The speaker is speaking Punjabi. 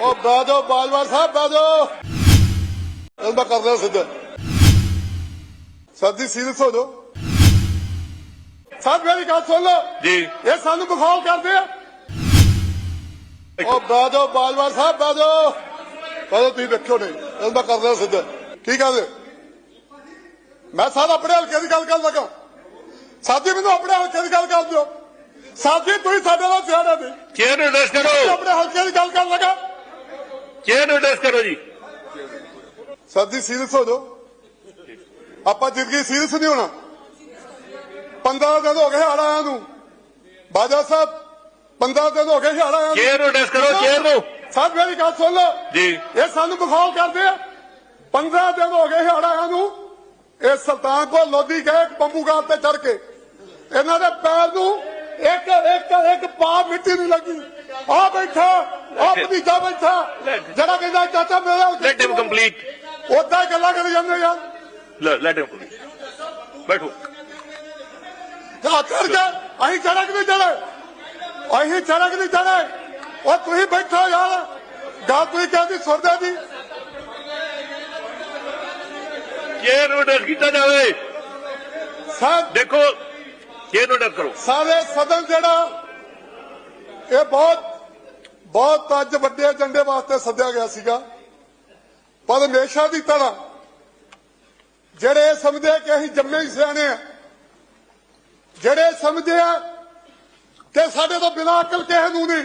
ਉਹ ਬਾਜੋ ਬਾਜਵਾ ਸਾਹਿਬ ਬਾਜੋ ਇਹਦਾ ਕਰ ਲਿਆ ਸਿੱਧਾ। ਸਾਡੀ ਸੀਰੀਅਸ ਹੋ ਜਾਓ। ਸਾਹਿਬ ਮੇਰੀ ਗੱਲ ਸੁਣ ਲਓ। ਜੀ। ਇਹ ਸਾਨੂੰ ਬਖੌਲ ਕਰਦੇ ਆ। ਉਹ ਬਾਜੋ ਬਾਜਵਾ ਸਾਹਿਬ ਬਾਜੋ ਬਾਜੋ ਤੁਸੀਂ ਵੇਖਿਓ ਨਹੀਂ। ਇਹਦਾ ਕਰ ਲਿਆ ਸਿੱਧਾ। ਕੀ ਕਰਦੇ ਮੈਂ ਸਾਰਾ ਆਪਣੇ ਹਲਕੇ ਦੀ ਗੱਲ ਕਰਨ ਲੱਗਾ ਸਾਥੀ ਮੈਨੂੰ ਆਪਣੇ ਹਲਕੇ ਦੀ ਗੱਲ ਕਰ ਦਿਓ। ਸਾਥੀ ਤੁਸੀਂ ਸਾਡੇ ਨਾਲ ਸਿਆਣੇ ਨਹੀਂ। ਚੇਅਰ ਮੈਂ ਕਰੋ? ਆਪਣੇ ਹਲਕੇ ਦੀ ਗੱਲ ਕਰਨ ਲੱਗਾ। ਚੇਅਰ ਨੂੰ ਐਡਰੈਸ ਕਰੋ ਜੀ। ਸਾਡੀ ਸੀਰੀਅਸ ਹੋ ਜਾਓ। ਆਪਾਂ ਜ਼ਿੰਦਗੀ ਸੀਰੀਅਸ ਨਹੀਂ ਹੋਣਾ। 15 ਦਿਨ ਹੋ ਗਏ ਆਇਆ ਨੂੰ। ਬਾਜਾ ਸਾਹਿਬ 15 ਦਿਨ ਹੋ ਗਏ ਹੜ ਆਇਆ ਚੇਅਰ ਨੂੰ ਐਡਰੈਸ ਕਰੋ ਚੇਅਰ ਨੂੰ। ਸਾਹਿਬ ਮੇਰੀ ਗੱਲ ਸੁਣ ਲਓ। ਜੀ। ਇਹ ਸਾਨੂੰ ਬਖੌਲ ਕਰਦੇ ਆ। 15 ਦਿਨ ਹੋ ਗਏ ਹੜ ਆਇਆ ਨੂੰ। ਇਹ ਸੁਲਤਾਨਪੁਰ ਲੋਧੀ ਗਏ ਬੰਬੂਗਾਰ ਤੇ ਚੜ ਕੇ। ਇਹਨਾਂ ਦੇ ਪੈਰ ਨੂੰ ਇੱਕ ਇੱਕ ਇੱਕ ਪਾ ਮਿੱਟੀ ਨਹੀਂ ਲੱਗੀ। ਆ ਬੈਠਾ ਆ ਭਤੀਜਾ ਬੈਠਾ। ਜਿਹੜਾ ਕਹਿੰਦਾ ਚਾਚਾ ਮੇਰਾ ਲੈਟ ਹਿਮ ਕੰਪਲੀਟ ਉਦਾਂ ਗੱਲਾਂ ਕਰੀ ਜਾਂਦੇ ਯਾਰ। ਲੈਟ ਹਿਮ ਕੰਪਲੀਟ ਬੈਠੋ। ਜਾ ਕਰ ਜਾ ਅਸੀਂ ਚੜਕ ਨਹੀਂ ਚੜੇ ਅਸੀਂ ਚੜਕ ਨਹੀਂ ਚੜੇ ਉਹ ਤੁਸੀਂ ਬੈਠੋ ਯਾਰ। ਗੱਲ ਤੁਸੀਂ ਕਹਿੰਦੀ ਸੁਣਦੇ ਦੀ ਚੇਅਰ ਨੂੰ ਐਡਰੈਸ ਕੀਤਾ ਜਾਵੇ ਸਾਹਿਬ ਦੇਖੋ ਚੇਅਰ ਨੂੰ ਐਡਰੈਸ ਕਰੋ। ਸਾਰੇ ਸਦਨ ਜਿਹੜਾ ਇਹ ਬਹੁਤ ਬਹੁਤ ਅੱਜ ਵੱਡੇ ਏਜੰਡੇ ਵਾਸਤੇ ਸੱਦਿਆ ਗਿਆ ਸੀਗਾ। ਪਰ ਹਮੇਸ਼ਾ ਦੀ ਤਰ੍ਹਾਂ ਜਿਹੜੇ ਇਹ ਸਮਝਦੇ ਕਿ ਅਸੀਂ ਜੰਮੇ ਹੀ ਸਿਆਣੇ ਆ, ਜਿਹੜੇ ਸਮਝਦੇ ਆ ਕਿ ਸਾਡੇ ਤੋਂ ਬਿਨਾਂ ਅਕਲ ਕਿਸੇ ਨੂੰ ਨਹੀਂ